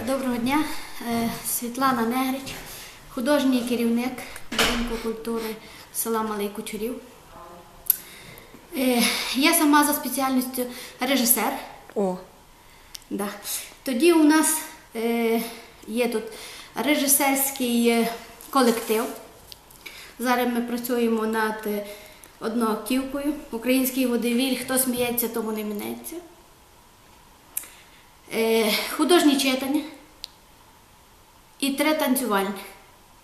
Доброго дня, Е, Світлана Негрич, художній керівник будинку культури села Малий Кучурів. Е, Я сама за спеціальністю режисер. О, Да. Тоді у нас е, є тут режисерський колектив. Зараз ми працюємо над одноактівкою. Український водевіль, хто сміється, тому не мінеться. Художні читання і три танцювальних.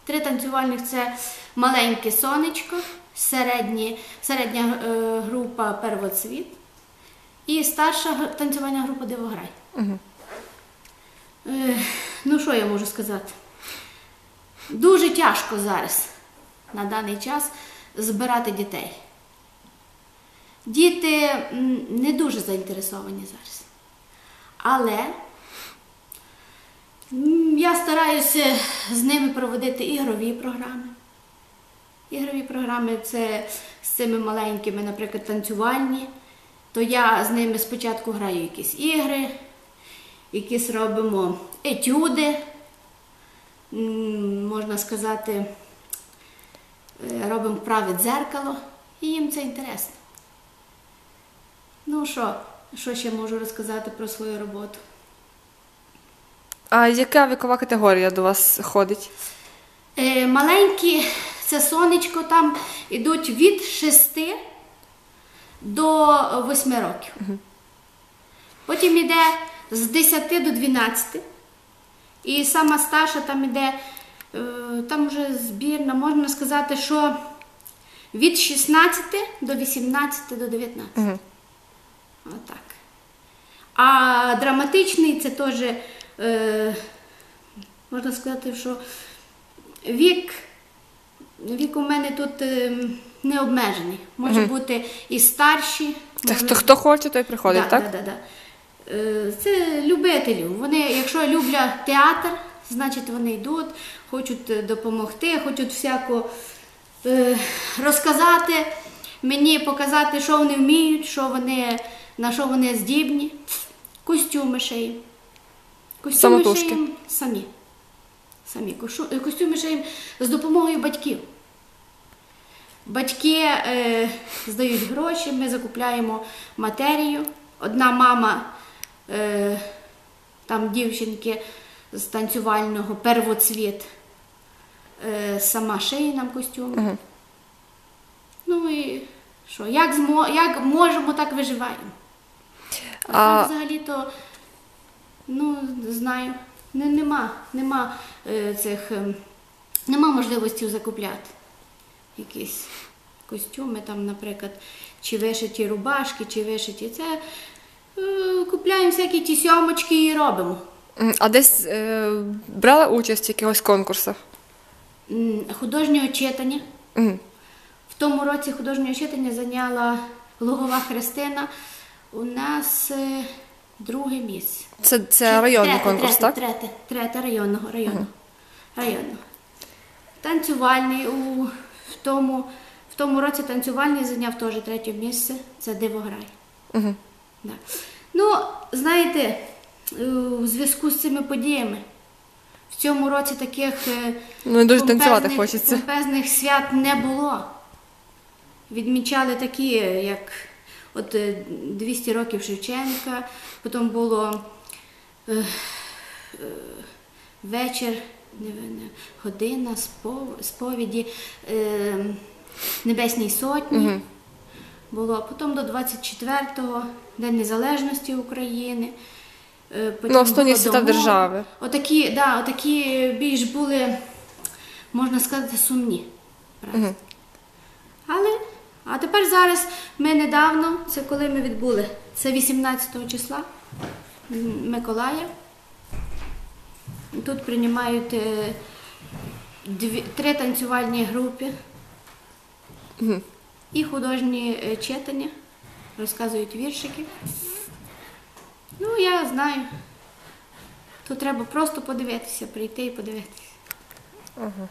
Три танцювальних це маленьке сонечко, середні, середня е, група первоцвіт і старша танцювальна група Дивограй. Угу. Е, ну, що я можу сказати? Дуже тяжко зараз, на даний час, збирати дітей. Діти не дуже заінтересовані зараз. Але я стараюся з ними проводити ігрові програми. Ігрові програми це з цими маленькими, наприклад, танцювальні. То я з ними спочатку граю якісь ігри, якісь робимо етюди, можна сказати, е, робимо вправи дзеркало, і їм це інтересно. Ну що, що ще можу розказати про свою роботу? А яка вікова категорія до вас ходить? Е, маленькі, це сонечко, там йдуть від 6 до 8 років. Потім йде з 10 до 12. І сама старша там йде, е, там вже збірна, можна сказати, що від 16 до 18 до 19. Угу. Отак. А драматичний це теж, е, можна сказати, що вік, вік у мене тут е, не обмежений. Може бути і старші. Може хто, хто хоче, той приходить, да, так? Да, да, да. Е, Це любителі. Вони, якщо люблять театр, значить вони йдуть, хочуть е, допомогти, хочуть всяко е, розказати мені, показати, що вони вміють, що вони, на що вони здібні. Костюми шиємо. Костюми Самотужки. шиємо самі. Самі. Костюми шиємо з допомогою батьків. Батьки е, здають гроші, ми закупляємо матерію. Одна мама е, там дівчинки з танцювального первоцвіт е, сама шиє нам костюми. Мгм. Ну і що, як, змо, як можемо, так виживаємо. А, А- взагалі-то, ну, знаю, не, нема, нема е, цих, ем, нема можливості закупляти якісь костюми, там, наприклад, чи вишиті рубашки, чи вишиті це. Е, купляємо всякі ті сьомочки і робимо. А десь е, брала участь в якихось конкурсах? М, Художнього читання. Угу. В тому році художнього читання зайняла Лугова Христина. У нас е, друге місце. Це, це районний третє, конкурс, третє, так? Третє, третє районного, районного. районного. Танцювальний у в тому, в тому році танцювальний зайняв теж третє місце. Це Дивограй. Угу. Да. Ну, знаєте, е, у зв'язку з цими подіями в цьому році таких е, Ну, дуже танцювати хочеться. помпезних свят не було. Відмічали такі, е, як от е, 200 років Шевченка, потім було е, е, вечір, не, не, година спов- сповіді е, Небесній Сотні Мгм. було. Потім до 24-го День Незалежності України. е, потім Ну, основні свята держави. Отакі, да, отакі більш були, можна сказати, сумні. праздники. А тепер зараз ми недавно, це коли ми відбули, це 18 числа Миколая. Тут приймають е, дві, три танцювальні групи і художні е, читання, розказують віршики. Ну, я знаю. Тут треба просто подивитися, прийти і подивитися. Ага.